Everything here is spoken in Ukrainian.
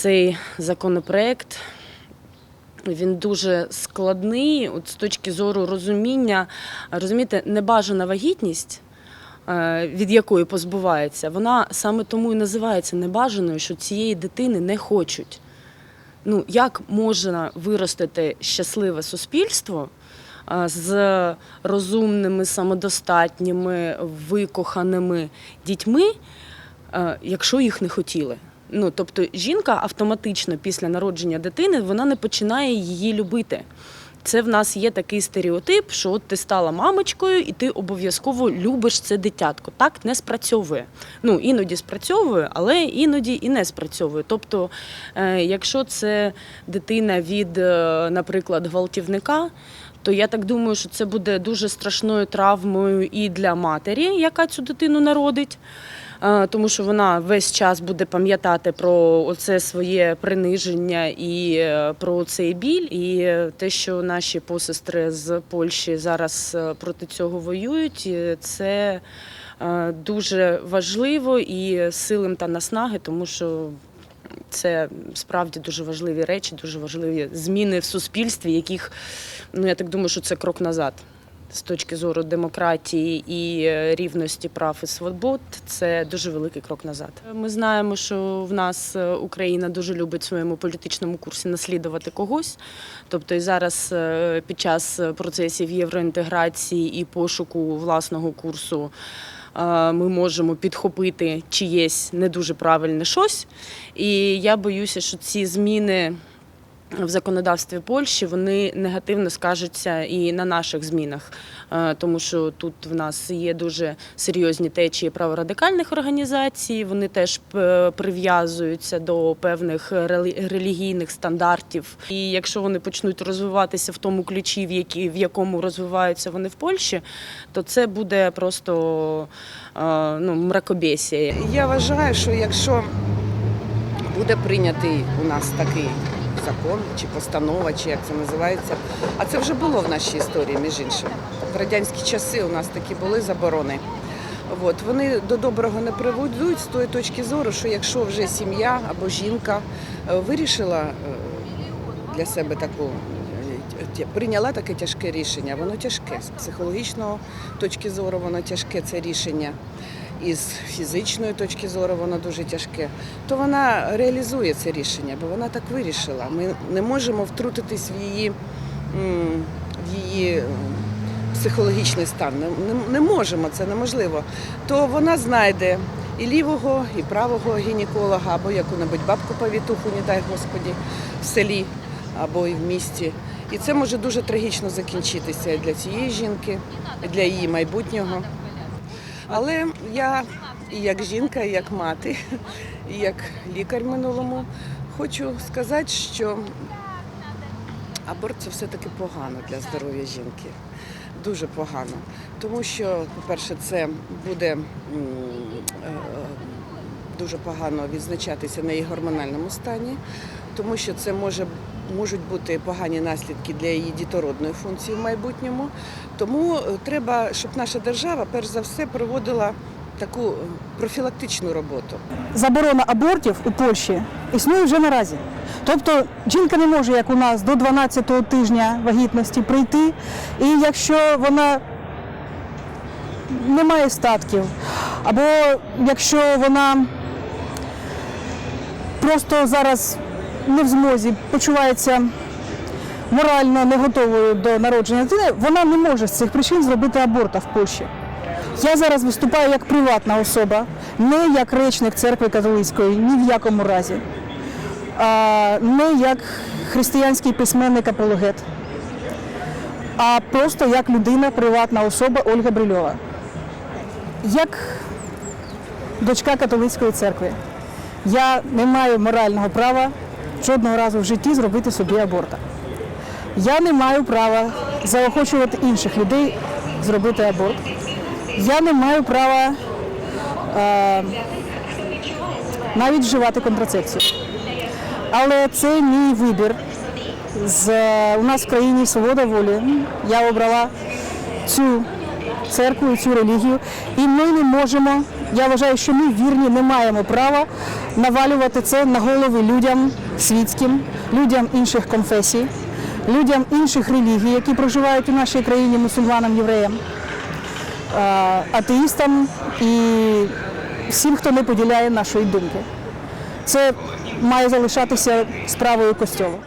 цей законопроект. Він дуже складний от з точки зору розуміння. Розумієте, небажана вагітність, е, від якої позбувається, вона саме тому і називається небажаною, що цієї дитини не хочуть. Ну, як можна виростити щасливе суспільство е, з розумними, самодостатніми, викоханими дітьми, е, якщо їх не хотіли? Ну, тобто жінка автоматично після народження дитини вона не починає її любити. Це в нас є такий стереотип, що от ти стала мамочкою і ти обов'язково любиш це дитятко. Так не спрацьовує. Ну іноді спрацьовує, але іноді і не спрацьовує. Тобто, е, якщо це дитина від, е, наприклад, гвалтівника. То я так думаю, що це буде дуже страшною травмою і для матері, яка цю дитину народить, е, тому що вона весь час буде пам'ятати про оце своє приниження і е, про цей біль. І те, що наші посестри з Польщі зараз е, проти цього воюють, це дуже важливо і силим та наснаги, тому що. Це справді дуже важливі речі, дуже важливі зміни в суспільстві, яких ну я так думаю, що це крок назад з точки зору демократії і е, рівності прав і свобод. Це дуже великий крок назад. Ми знаємо, що в нас е, Україна дуже любить в своєму політичному курсі наслідувати когось. Тобто, і зараз е, під час процесів євроінтеграції і пошуку власного курсу. Е, Ми можемо підхопити чиєсь не дуже правильне щось, і я боюся, що ці зміни в законодавстві Польщі вони негативно скажуться і на наших змінах, Е, тому що тут в нас є дуже серйозні течії праворадикальних організацій. Вони теж е, прив'язуються до певних релі- релігійних стандартів. І якщо вони почнуть розвиватися в тому ключі, в які в якому розвиваються вони в Польщі, то це буде просто е, ну мракобесія. Я вважаю, що якщо буде прийнятий у нас такий закон чи постанова, чи як це називається, а це вже було в нашій історії, між іншим. В радянські часи у нас такі були заборони. От, вони до доброго не приведуть з тої точки зору, що якщо вже сім'я або жінка е, вирішила е, для себе таку е, прийняла таке тяжке рішення, воно тяжке. З психологічного точки зору воно тяжке це рішення. І з фізичної точки зору воно дуже тяжке, то вона реалізує це рішення, бо вона так вирішила. Ми не можемо втрутитись в її, в її психологічний стан. Не, не, не можемо, це неможливо. То вона знайде і лівого, і правого гінеколога, або яку-небудь бабку повітуху, не дай Господі, в селі або і в місті. І це може дуже трагічно закінчитися і для цієї жінки, і для її майбутнього. Але я і як жінка, і як мати, і як лікар минулому хочу сказати, що аборт це все-таки погано для здоров'я жінки. Дуже погано. Тому що, по-перше, це буде е, дуже погано відзначатися на її гормональному стані, тому що це може, можуть бути погані наслідки для її дітородної функції в майбутньому. Тому е, треба, щоб наша держава перш за все проводила таку е, профілактичну роботу. заборона абортів у Польщі існує вже наразі. Тобто жінка не може, як у нас, до 12-го тижня вагітності прийти, і якщо вона не має статків, або якщо вона просто зараз не в змозі почувається морально не готовою до народження дитини, вона не може з цих причин зробити аборта в Польщі. Я зараз виступаю як приватна особа, не як речник церкви католицької, ні в якому разі, а не як християнський письменник апологет, а просто як людина, приватна особа Ольга Брильова. Як дочка католицької церкви. Я не маю морального права жодного разу в житті зробити собі аборта. Я не маю права заохочувати інших людей зробити аборт. Я не маю права е, навіть вживати контрацепцію. Але це мій вибір. З, у нас в країні свобода волі. Я обрала цю церкву, цю релігію, і ми не можемо Я вважаю, що ми вірні не маємо права навалювати це на голови людям світським, людям інших конфесій, людям інших релігій, які проживають у нашій країні, мусульманам, євреям, атеїстам і всім, хто не поділяє нашої думки. Це має залишатися справою костьолу.